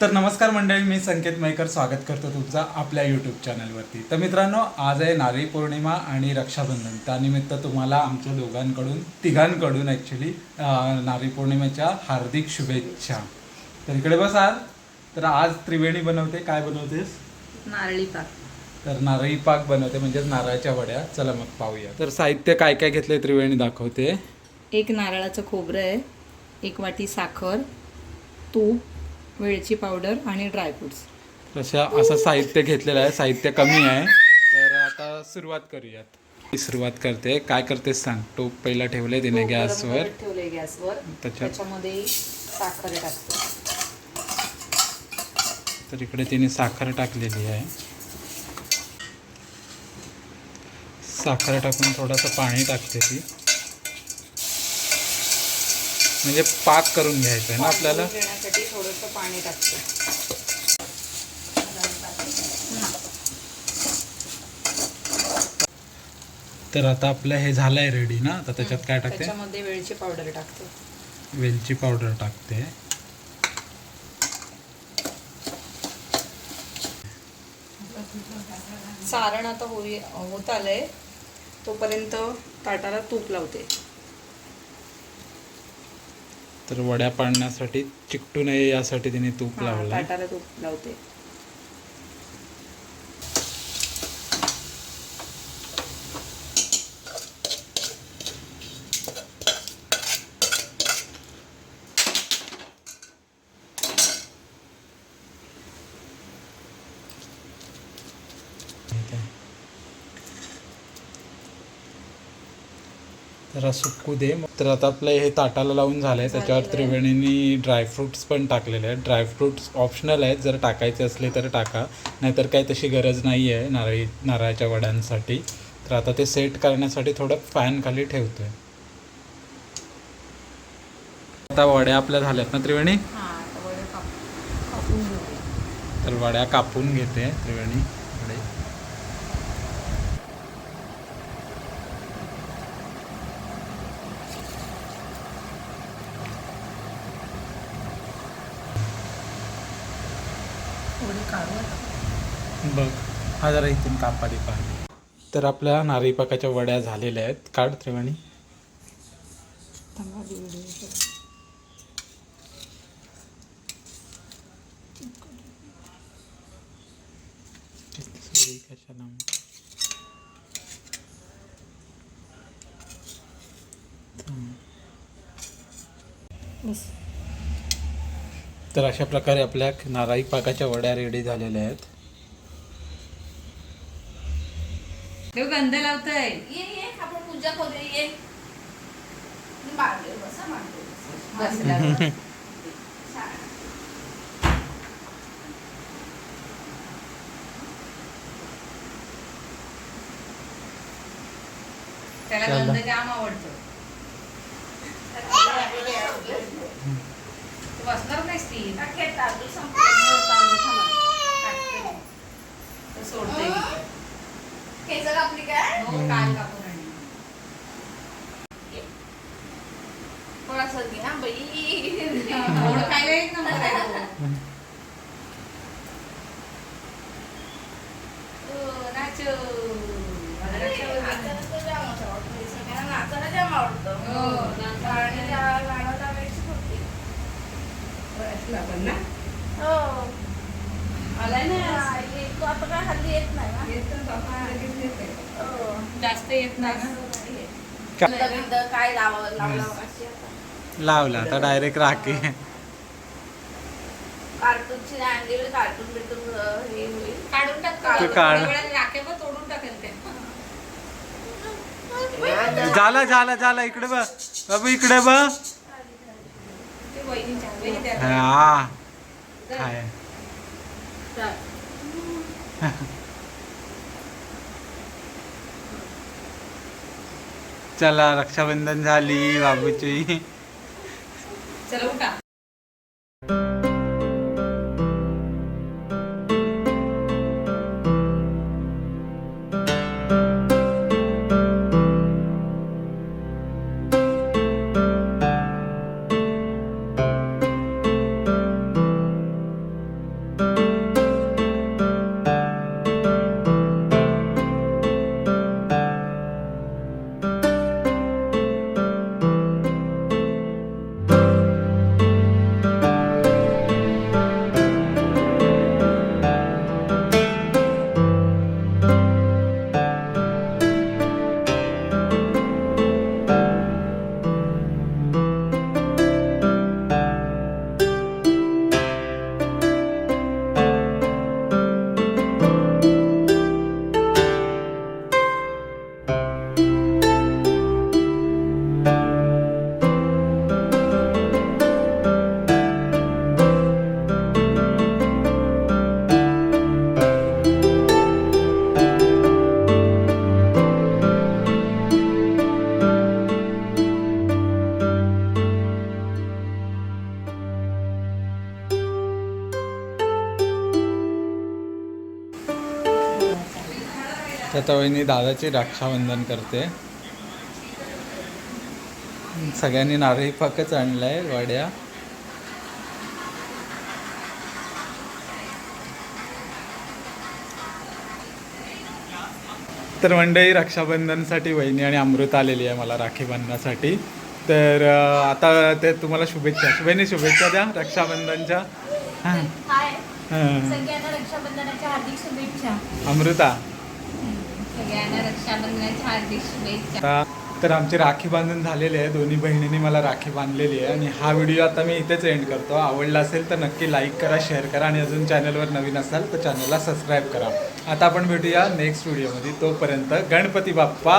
तर नमस्कार मंडळी मी संकेत मयकर स्वागत करतो तुमचं आपल्या यूट्यूब चॅनलवरती तर मित्रांनो आज आहे नारळी पौर्णिमा आणि रक्षाबंधन. त्यानिमित्त तुम्हाला आमच्या दोघांकडून तिघांकडून ॲक्च्युली नारळी पौर्णिमेच्या हार्दिक शुभेच्छा. तर इकडे बसा तर आज त्रिवेणी बनवते. काय बनवतेस? नारळी पाक. तर नारळी पाक बनवते म्हणजेच नारळाच्या वड्या. चला मग पाहूया. तर साहित्य काय काय घेतले त्रिवेणी? दाखवते. एक नारळाचं खोबरं आहे. एक वाटी साखर तूप वेलची पावडर आणि ड्रायफ्रुट्स तशा असं साहित्य घेतलेलं आहे साहित्य कमी आहे. तर आता सुरुवात करूयात. मी सुरुवात करते. काय करतेस सांग? टोप पहिला ठेवले तिने गॅसवर. ठेवले गॅसवर. त्याच्यात? त्याच्यामध्ये साखर टाकतो. तर इकडे तिने साखर टाकलेली आहे. साखर टाकून थोडंसं पाणी टाकते ती. म्हणजे पाक करून घ्यायचं आहे ना आपल्याला? घेण्यासाठी थोडंसं पाणी टाकतो. तर आता आपलं हे झालं आहे रेडी ना? आता त्याच्यात काय टाकते? त्याच्यामध्ये वेलची पावडर टाकतो. वेलची पावडर टाकते. सारण आता होई होत आलंय. तोपर्यंत ताटाला तूप लावते. तर वड्या पाडण्यासाठी चिकटू नये यासाठी तिने तूप लावलंय. ताटाला तूप लावते. जरा सुकू दे. तर आता आपलं हे ताटाला लावून झालंय. त्याच्यावर त्रिवेणीनी ड्रायफ्रुट्स पण टाकलेले आहेत. ड्रायफ्रुट्स ऑप्शनल आहेत. जर टाकायचे असले तर टाका. नाहीतर काही तशी गरज नाही आहे नारळी नारळाच्या वड्यांसाठी. तर आता ते सेट करण्यासाठी थोडं फॅन खाली ठेवतोय. आता वड्या आपल्या झाल्यात ना त्रिवेणी? तर वड्या कापून घेते त्रिवेणी इकडे. वडे काढू आता. बघ हा जरा इथून कापाली पाहिजे तर आपल्या नारळी पाकाच्या वड्या झालेल्या आहेत. काढ त्रिवेणी. तर अशा प्रकारे आपल्या नारळी पाकाच्या वड्या रेडी झालेल्या आहेत. देव गंध लावतोय. ये ये आपण पूजा करूया ये. बसा. त्याला चला. गंध जाम आवडतो. तू बसणार नाहीस ती. तांदूळ सोडते. केस कापली काय हो काल कापून आणली. थोडासा घे हा बाई खायला एक नंबर आहे. हो. हो, नाचायला. आणि त्या गाणं लावायची होती. बसला पण ना हो. आलाय ना हा, ये- तो आता काय हल्ली येत नाही ना येतं. हो. जास्त येत नाही काय लावलं लावला आता डायरेक्ट राखी कार्टूनची आणली कार्टून बिटून अं, हे होईल. काढून टाक तू काढ. राखे पण तोडून टाकेल ते. झालं झालं झालं इकडे बघ. बाबू इकडे बघ. हा. काय? चला रक्षाबंधन झाली बाबूची चला उठा. त्यात वहिनी दादाची रक्षाबंधन करते. सगळ्यांनी नारळी पाकच आणलाय वड्या. तर मंडळी रक्षाबंधनसाठी वहिनी आणि अमृत आलेली आहे मला राखी बांधण्यासाठी. तर आता ते तुम्हाला शुभेच्छा वहिनी शुभेच्छा द्या रक्षाबंधनच्या. हां. हाय. सगळ्यांना रक्षाबंधनाच्या हार्दिक शुभेच्छा. अमृता. सगळ्यांना रक्षाबंधनाच्या हार्दिक शुभेच्छा. तर आमची राखी बांधून झालेले आहे. दोन्ही बहिणींनी मला राखी बांधलेली आहे. आणि हा व्हिडिओ आता मी इथेच एंड करतो. आवडला असेल तर नक्की लाईक करा शेअर करा आणि अजून चॅनलवर नवीन असाल तर चॅनलला सबस्क्राईब करा. आता आपण भेटूया नेक्स्ट व्हिडिओमध्ये तोपर्यंत गणपती बाप्पा.